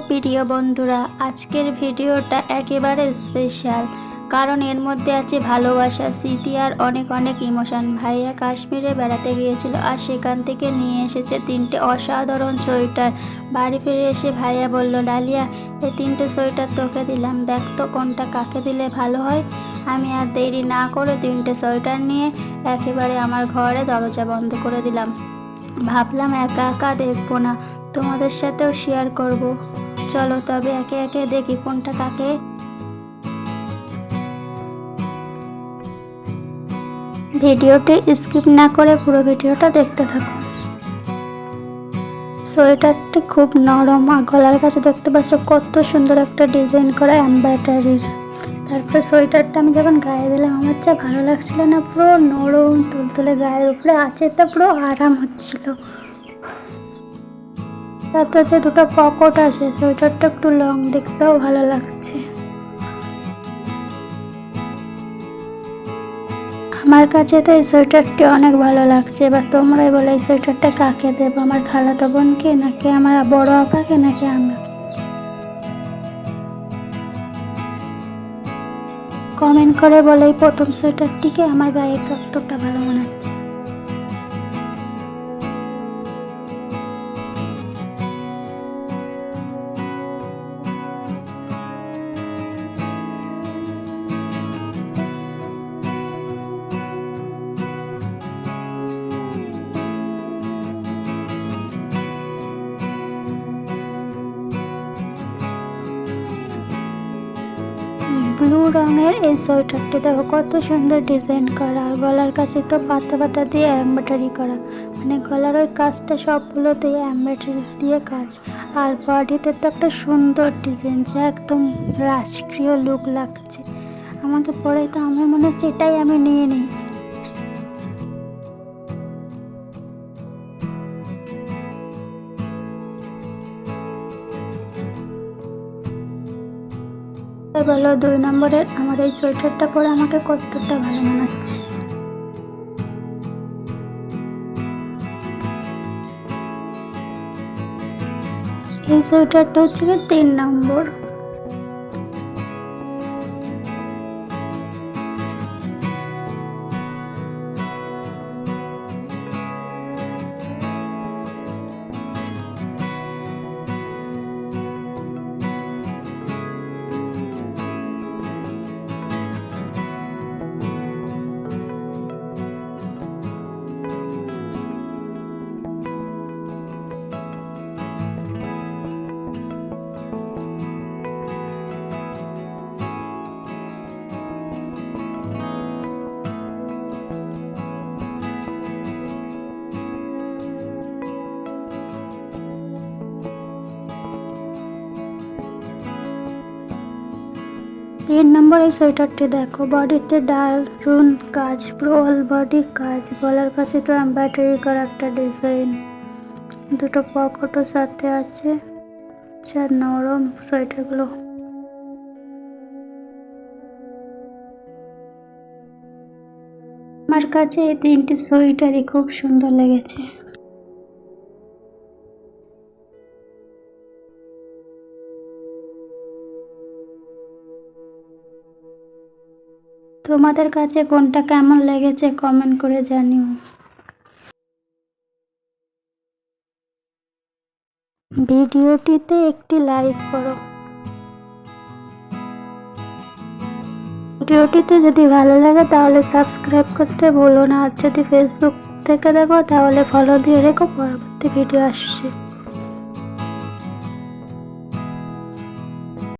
প্রিয় বন্ধুরা, আজকের ভিডিওটা একেবারে স্পেশাল কারণ এর মধ্যে আছে ভালোবাসা, স্মৃতি আর অনেক অনেক ইমোশন ভাইয়া কাশ্মীরে বেড়াতে গিয়েছিল আর সেখান থেকে নিয়ে এসেছে তিনটে অসাধারণ সোয়েটার। বাড়ি ফিরে এসে ভাইয়া বলল, ডালিয়া এই তিনটে সোয়েটার তোকে দিলাম। দেখ তো কোনটা কাকে দিলে ভালো হয়। আমি আর দেরি না করে তিনটে সোয়েটার নিয়ে একেবারে আমার ঘরে দরজা বন্ধ করে দিলাম। ভাবলাম একা একা দেখব না। তোমাদের সাথেও শেয়ার করব। চলো তবে একে একে দেখি কোনটা কাকে ভিডিওটি স্কিপ না করে পুরো ভিডিওটা দেখতে থাকো। সোয়েটারটি খুব নরম আর গলার কাছে দেখতে পাচ্ছ কত সুন্দর একটা ডিজাইন করা এমব্রয়ডারির। তারপরে সোয়েটারটা আমি যখন গায়ে দিলাম, আমার যা ভালো লাগছিল না, পুরো নরম, তুলতুলে গায়ের উপরে আছে, তা পুরো আরাম হচ্ছিল। তারপরে দুটো পকেট আছে, সোয়েটারটা একটু লং দেখতেও ভালো লাগছে। আমার কাছে তো এই সোয়েটারটি অনেক ভালো লাগছে, এবার তোমরাই বলে এই সোয়েটারটা কাকে দেবো? আমার খালাতো বোনকে, নাকি আমার বড় আপাকে, নাকি আমাকে কমেন্ট করে বলে এই প্রথম সোয়েটারটিকে, আমার গায়ে কতটা ভালো মনে হচ্ছে ব্লু রঙের এই সোয়েটারটি দেখো, কত সুন্দর ডিজাইন করা। আর গলার কাছে তো পাতা পাতা দিয়ে এমব্রয়ডারি করা। মানে গলার ওই কাজটা সবগুলোতেই এমব্রয়ডারি দিয়ে কাজ। আর বডিতে তো একটা সুন্দর ডিজাইন, যা একদম রাজকীয় লুক লাগছে। আমাকে পরে তো আমার মনে হচ্ছে এটাই আমি নিয়ে নিই। বলো, দুই নম্বরের আমার এই সোয়েটারটা পরে আমাকে কতটা ভালো মনে হচ্ছে এই সোয়েটারটা হচ্ছে তিন নম্বর। তিন নম্বর এই সোয়েটারটি দেখো। বডিতে ডাল, রুন, কাজ পুরো অল বডি কাজ, গলার কাছে তো এমব্রয়ডারি করা একটা ডিজাইন। দুটো পকেটও সাথে আছে যা নরম সোয়েটারগুলো। আমার কাছে এই তিনটি সোয়েটারই খুব সুন্দর লেগেছে। তোমাদের কাছে কোনটা কেমন লেগেছে কমেন্ট করে জানিও। ভিডিওটিতে একটি লাইক করো। ভিডিওটিতে যদি ভালো লাগে তাহলে সাবস্ক্রাইব করতে ভুলো না। আর যদি ফেসবুক থেকে দেখো তাহলে ফলো দিয়ে রেখো, পরবর্তী ভিডিও আসছে।